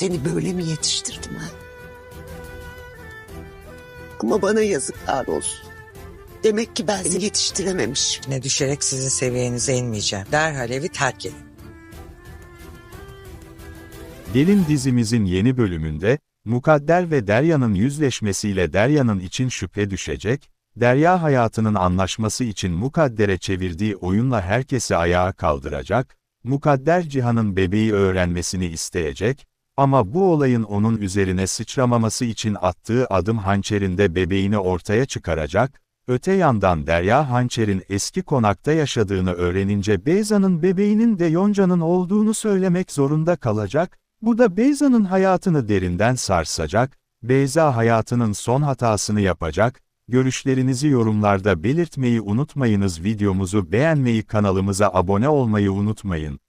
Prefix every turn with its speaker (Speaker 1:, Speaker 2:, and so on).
Speaker 1: Seni böyle mi yetiştirdim ha? Ama bana yazıklar olsun. Demek ki ben seni yetiştirememişim.
Speaker 2: Ne düşerek sizin seviyenize inmeyeceğim. Derhal evi terk edin.
Speaker 3: Gelin dizimizin yeni bölümünde, Mukadder ve Derya'nın yüzleşmesiyle Derya'nın için şüphe düşecek, Derya hayatının anlaşması için Mukadder'e çevirdiği oyunla herkesi ayağa kaldıracak, Mukadder Cihan'ın bebeği öğrenmesini isteyecek, ama bu olayın onun üzerine sıçramaması için attığı adım hançerinde bebeğini ortaya çıkaracak, öte yandan Derya hançerin eski konakta yaşadığını öğrenince Beyza'nın bebeğinin de Yonca'nın olduğunu söylemek zorunda kalacak, bu da Beyza'nın hayatını derinden sarsacak, Beyza hayatının son hatasını yapacak, görüşlerinizi yorumlarda belirtmeyi unutmayınız videomuzu beğenmeyi kanalımıza abone olmayı unutmayın.